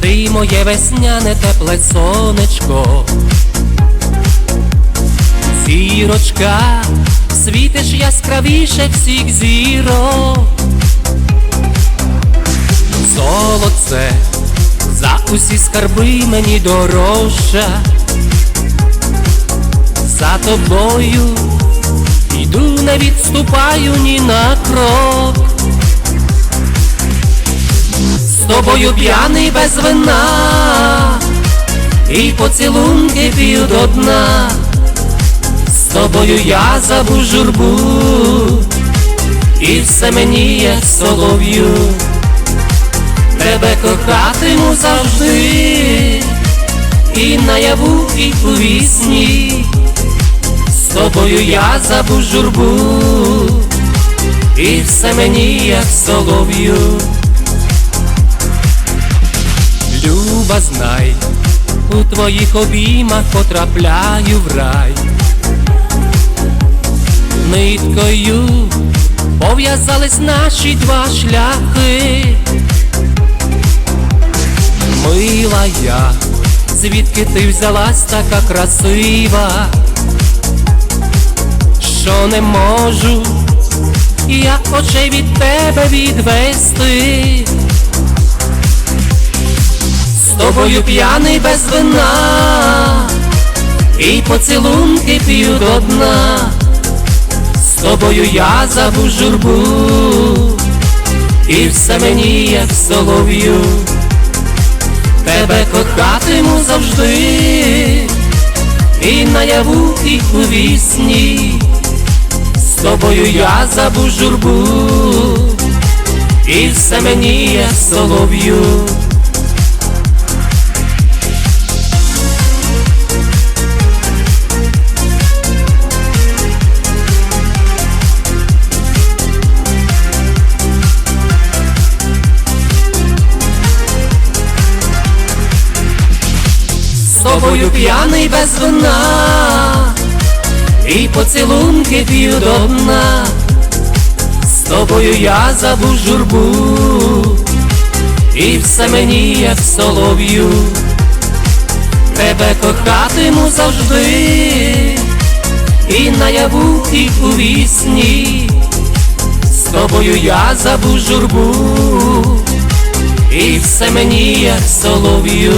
Ти моє весняне тепле сонечко, зірочка, світиш яскравіше всіх зірок. Золоце, за усі скарби мені дорожча. За тобою йду, не відступаю ні на крок. Тобою п'яний без вина, і поцілунки п'ю до дна. З тобою я забув журбу, і все мені як солов'ю. Тебе кохатиму завжди, і наяву, і у вісні. З тобою я забув журбу, і все мені як солов'ю. Люба, знай, у твоїх обіймах потрапляю в рай. Ниткою пов'язались наші два шляхи. Мила я, звідки ти взялась така красива, що не можу я очей від тебе відвести. Тобою п'яний без вина, і поцілунки п'ю до дна. З тобою я забув журбу, і все мені як солов'ю. Тебе кохатиму завжди, і наяву, і у вісні. З тобою я забув журбу, і все мені як солов'ю. Тобою п'яний без вина, і поцілунки п'ю до дна. З тобою я забув журбу, і все мені як солов'ю. Тебе кохатиму завжди, і наяву, і у вісні. З тобою я забув журбу, і все мені як солов'ю.